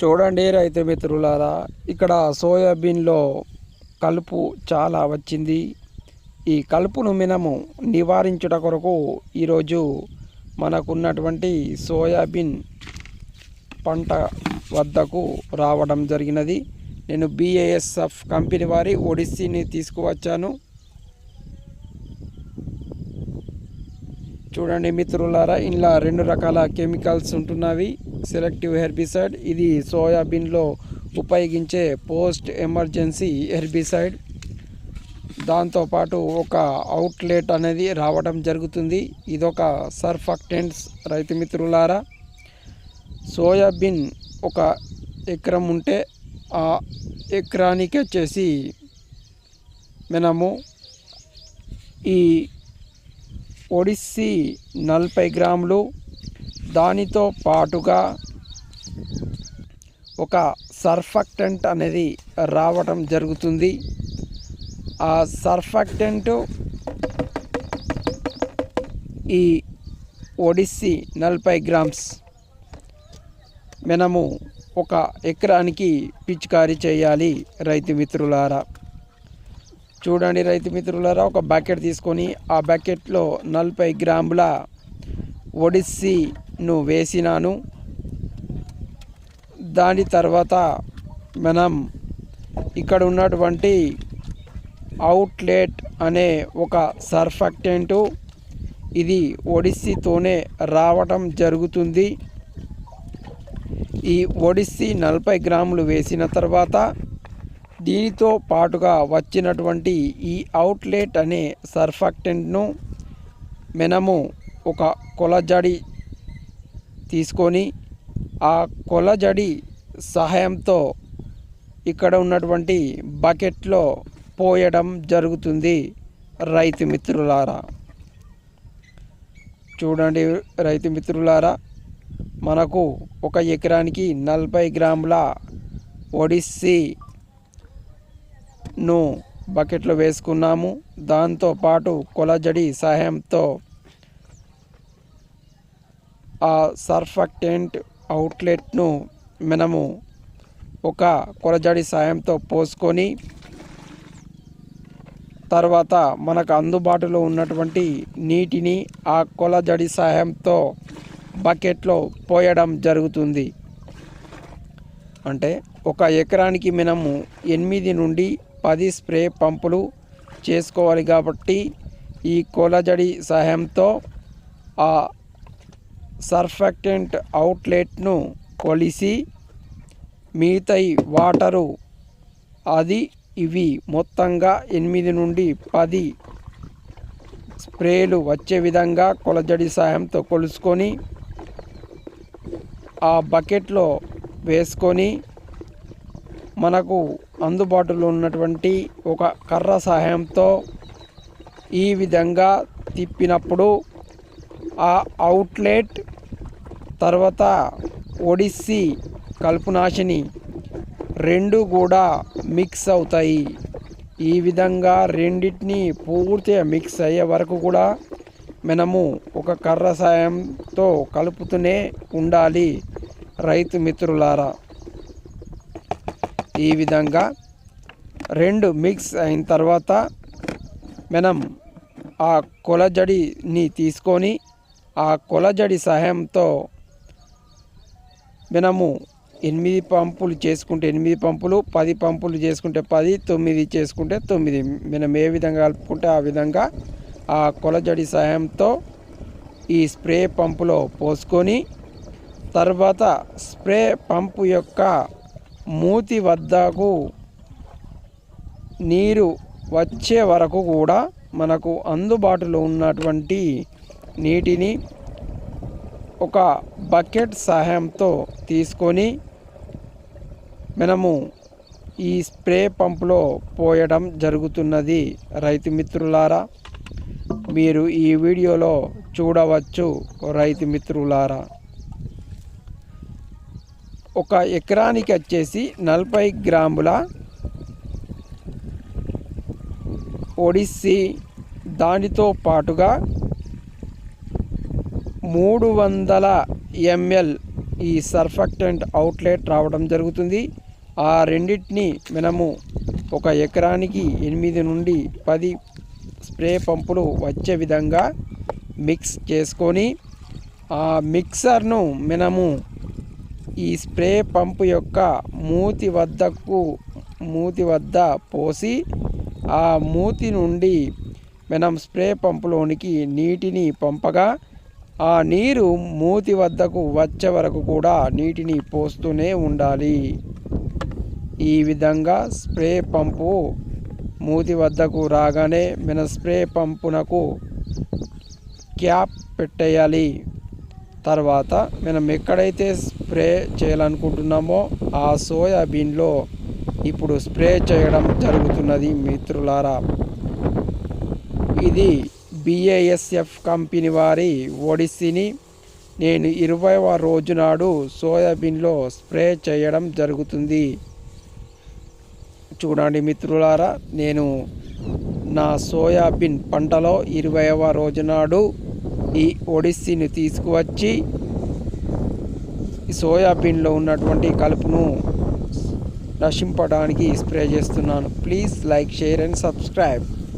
చూడండి రైతు మిత్రులారా ఇక్కడ సోయాబీన్లో కలుపు చాలా వచ్చింది. ఈ కలుపును మనము నివారించుట కొరకు ఈరోజు మనకున్నటువంటి సోయాబీన్ పంట వద్దకు రావడం జరిగినది. నేను బిఏఎస్ఎఫ్ కంపెనీ వారి ఒడిస్సీని తీసుకువచ్చాను. చూడండి మిత్రులారా ఇలా రెండు రకాల కెమికల్స్ ఉంటున్నవి. సెలెక్టివ్ హెర్బిసైడ్ ఇది సోయాబీన్లో ఉపయోగించే పోస్ట్ ఎమర్జెన్సీ హెర్బిసైడ్. దాంతోపాటు ఒక అవుట్లెట్ అనేది రావడం జరుగుతుంది. ఇదొక సర్ఫక్టెంట్స్ రైతు మిత్రులారా. సోయాబీన్ ఒక ఎకరం ఉంటే ఆ ఎకరానికి వచ్చేసి మనము ఈ ఒడిస్సీ నలభై గ్రాములు. దానితో పాటుగా ఒక సర్ఫక్టెంట్ అనేది రావటం జరుగుతుంది. ఆ సర్ఫక్టెంట్ ఈ ఒడిస్సీ నలభై గ్రామ్స్. మనము ఒక ఎకరానికి పిచికారీ చేయాలి రైతు మిత్రులారా. చూడండి రైతు మిత్రులారా ఒక బకెట్ తీసుకొని ఆ బకెట్లో నలభై గ్రాముల ఒడిస్సీను వేసినాను. దాని తర్వాత మనం ఇక్కడ ఉన్నటువంటి అవుట్లెట్ అనే ఒక సర్ఫెక్టెంటు ఇది ఒడిస్సీతోనే రావటం జరుగుతుంది. ఈ ఒడిస్సీ నలభై గ్రాములు వేసిన తర్వాత దీనితో పాటుగా వచ్చినటువంటి ఈ అవుట్లెట్ అనే సర్ఫక్టెంట్ను మనము ఒక కొలజడి తీసుకొని ఆ కొలజడి సహాయంతో ఇక్కడ ఉన్నటువంటి బకెట్లో పోయడం జరుగుతుంది రైతు మిత్రులారా. చూడండి రైతు మిత్రులారా మనకు ఒక ఎకరానికి నలభై గ్రాముల ఒడిస్సీ ను బకెట్లో వేసుకున్నాము. దాంతోపాటు కొలజడి సహాయంతో ఆ సర్ఫక్టెంట్ అవుట్లెట్ను మనము ఒక కొలజడి సాయంతో పోసుకొని తర్వాత మనకు అందుబాటులో ఉన్నటువంటి నీటిని ఆ కొలజడి సహాయంతో బకెట్లో పోయడం జరుగుతుంది. అంటే ఒక ఎకరానికి మనము ఎనిమిది నుండి పది స్ప్రే పంపులు చేసుకోవాలి కాబట్టి ఈ కొలజడి సహాయంతో ఆ సర్ఫెక్టెంట్ అవుట్లెట్ను కొలిసి మిగతాయి వాటరు అది ఇవి మొత్తంగా ఎనిమిది నుండి పది స్ప్రేలు వచ్చే విధంగా కొలజడి సహాయంతో కొలుసుకొని ఆ బకెట్లో వేసుకొని మనకు అందుబాటులో ఉన్నటువంటి ఒక కర్ర సహాయంతో ఈ విధంగా తిప్పినప్పుడు ఆ అవుట్లెట్ తర్వాత ఒడిస్సీ కలుపునాశిని రెండు కూడా మిక్స్ అవుతాయి. ఈ విధంగా రెండింటిని పూర్తిగా మిక్స్ అయ్యే వరకు కూడా మనము ఒక కర్ర సాయంతో కలుపుతూనే ఉండాలి. రైతు మిత్రులారా ఈ విధంగా రెండు మిక్స్ అయిన తర్వాత మనం ఆ కొలజడిని తీసుకొని ఆ కొలజడి సహాయంతో మనము ఎనిమిది పంపులు చేసుకుంటే ఎనిమిది పంపులు పది పంపులు చేసుకుంటే పది తొమ్మిది చేసుకుంటే తొమ్మిది. మనం ఏ విధంగా కలుపుకుంటే ఆ విధంగా ఆ కొలజడి సహాయంతో ఈ స్ప్రే పంపులో పోసుకొని తర్వాత స్ప్రే పంపు యొక్క మూతి వద్దకు నీరు వచ్చే వరకు కూడా మనకు అందుబాటులో ఉన్నటువంటి నీటిని ఒక బకెట్ సహాయంతో తీసుకొని మనము ఈ స్ప్రే పంపులో పోయడం జరుగుతున్నది. రైతు మిత్రులారా మీరు ఈ వీడియోలో చూడవచ్చు రైతు మిత్రులారా. ఒక ఎకరానికి వచ్చేసి నలభై గ్రాముల ఒడిస్సీ దానితో పాటుగా మూడు వందల ఎంఎల్ ఈ సర్ఫెక్టెంట్ అవుట్లెట్ రావడం జరుగుతుంది. ఆ రెండింటిని మనము ఒక ఎకరానికి ఎనిమిది నుండి పది స్ప్రే పంపులు వచ్చే విధంగా మిక్స్ చేసుకొని ఆ మిక్సర్ను మనము ఈ స్ప్రే పంపు యొక్క మూతి వద్దకు మూతి వద్ద పోసి ఆ మూతి నుండి మనం స్ప్రే పంపులోనికి నీటిని పంపగా ఆ నీరు మూతి వద్దకు వచ్చే వరకు కూడా నీటిని పోస్తూనే ఉండాలి. ఈ విధంగా స్ప్రే పంపు మూతి వద్దకు రాగానే మన స్ప్రే పంపునకు క్యాప్ పెట్టేయాలి. తర్వాత మనం ఎక్కడైతే స్ప్రే చేయాలనుకుంటున్నామో ఆ సోయాబీన్లో ఇప్పుడు స్ప్రే చేయడం జరుగుతున్నది మిత్రులారా. ఇది బిఏఎస్ఎఫ్ కంపెనీ వారి ఒడిస్సీని నేను ఇరవైవ రోజు నాడు సోయాబీన్లో స్ప్రే చేయడం జరుగుతుంది. చూడండి మిత్రులారా నేను నా సోయాబీన్ పంటలో ఇరవైవ రోజు నాడు ఈ ఒడిస్సీని తీసుకువచ్చి ఈ సోయాబీన్లో ఉన్నటువంటి కలుపును నశింపడానికి స్ప్రే చేస్తున్నాను. Please like share and subscribe.